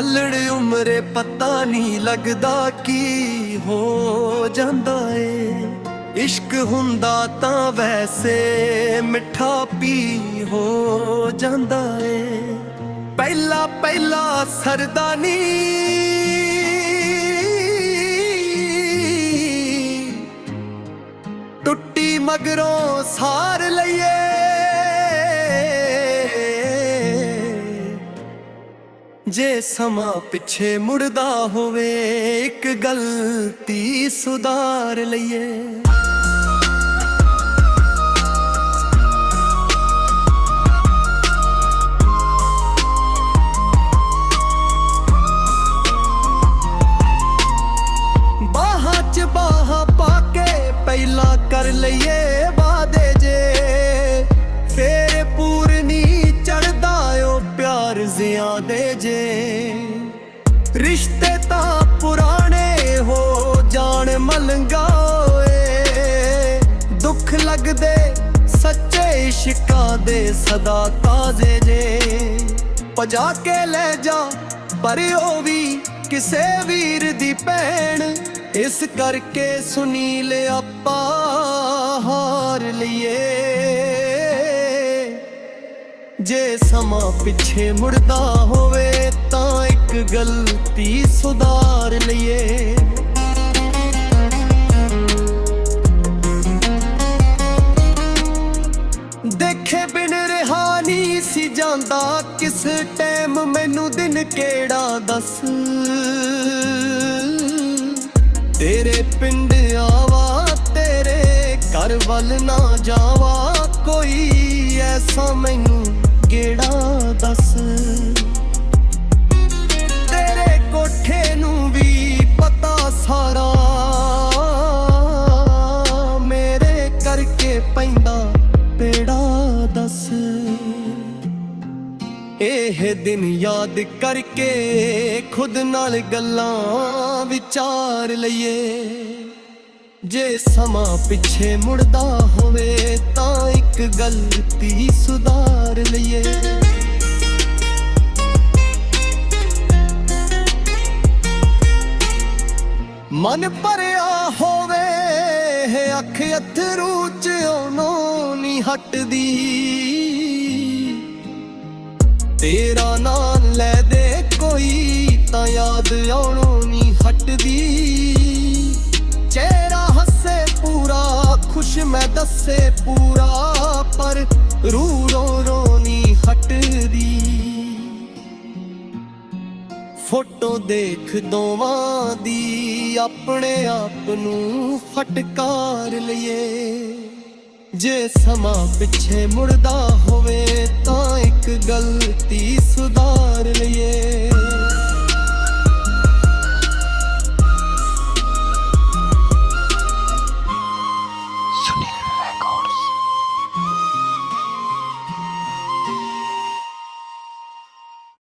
ਅਲੜ ਉਮਰੇ ਪਤਾ ਨਹੀਂ ਲੱਗਦਾ ਕੀ ਹੋ ਜਾਂਦਾ ਏ। ਇਸ਼ਕ ਹੁੰਦਾ ਤਾਂ ਵੈਸੇ ਮਿੱਠਾ ਪੀ ਹੋ ਜਾਂਦਾ ਏ। ਪਹਿਲਾ ਪਹਿਲਾ ਸਰਦਾ ਸਰਦਾਨੀ ਟੁੱਟੀ ਮਗਰੋਂ ਸਾਰ ਲਈਏ। ਜੇ ਸਮਾਂ ਪਿੱਛੇ ਮੁੜਦਾ ਹੋਵੇ ਇੱਕ ਗਲਤੀ ਸੁਧਾਰ ਲਈਏ। ਜ਼ਿਆਦੇ ਜੇ। ਰਿਸ਼ਤੇ ਤਾਂ ਪੁਰਾਣੇ ਹੋ ਜਾਣ ਮਲੰਗਾ ਓਏ। ਦੁੱਖ ਲੱਗਦੇ ਸੱਚੇ ਇਸ਼ਕਾਂ ਦੇ ਸਦਾ ਤਾਜ਼ੇ ਜੇ। ਪਜਾ ਕੇ ਲੈ ਜਾ, ਪਰ ਉਹ ਵੀ ਕਿਸੇ ਵੀਰ ਦੀ ਭੈਣ। ਇਸ ਕਰਕੇ ਸੁਨੀਲ ਆਪਾ ਹਾਰ ਲਈਏ। ਜੇ ਸਮਾਂ ਪਿੱਛੇ ਮੁੜਦਾ ਹੋਵੇ ਤਾਂ ਇੱਕ ਗਲਤੀ ਸੁਧਾਰ ਲਈਏ। ਦੇਖੇ ਬਿਨ ਰਿਹਾ ਨਹੀਂ ਸੀ ਜਾਂਦਾ ਕਿਸ ਟਾਈਮ, ਮੈਨੂੰ ਦਿਨ ਕਿਹੜਾ ਦੱਸ? ਤੇਰੇ ਪਿੰਡ ਆਵਾ, ਤੇਰੇ ਘਰ ਵੱਲ ਨਾ ਜਾਵਾ, ਕੋਈ ਐਸਾ ਮੈਨੂੰ ਕਿਹੜਾ ਦੱਸ? ਤੇਰੇ ਕੋਠੇ ਨੂੰ ਵੀ ਪਤਾ ਸਾਰਾ। ਮੇਰੇ ਕਰਕੇ ਪੈਂਦਾ ਪੇੜਾ ਦੱਸ। ਇਹ ਦਿਨ ਯਾਦ ਕਰਕੇ ਖੁਦ ਨਾਲ ਗੱਲਾਂ ਵਿਚਾਰ ਲਈਏ। ਜੇ ਸਮਾਂ ਪਿੱਛੇ ਮੁੜਦਾ ਹੋਵੇ ਤਾਂ ਇੱਕ ਗਲਤੀ ਸੁਧਾਰ ਲਈਏ। ਮਨ ਭਰਿਆ ਹੋਵੇ, ਅੱਖ ਅਥਰੂ ਚ ਉਹਨੋਂ ਨਹੀਂ ਹਟਦੀ। ਤੇਰਾ ਨਾਮ ਲੈ ਦੇ ਕੋਈ ਤਾਂ ਯਾਦ ਆਉਣੋਂ ਨਹੀਂ ਹਟਦੀ। ਮੈਂ ਦੱਸੇ ਪੂਰਾ, ਪਰ ਰੂ ਰੋ ਰੋ ਨਹੀਂ ਹਟਦੀ। ਫੋਟੋ ਦੇਖ ਦੋਵਾਂ ਦੀ, ਆਪਣੇ ਆਪ ਨੂੰ ਫਟਕਾਰ ਲਈਏ। ਜੇ ਸਮਾਂ ਪਿੱਛੇ ਮੁੜਦਾ ਹੋਵੇ, ਤਾਂ ਇੱਕ ਗਲਤੀ ਸੁਧਾਰ ਲਈਏ।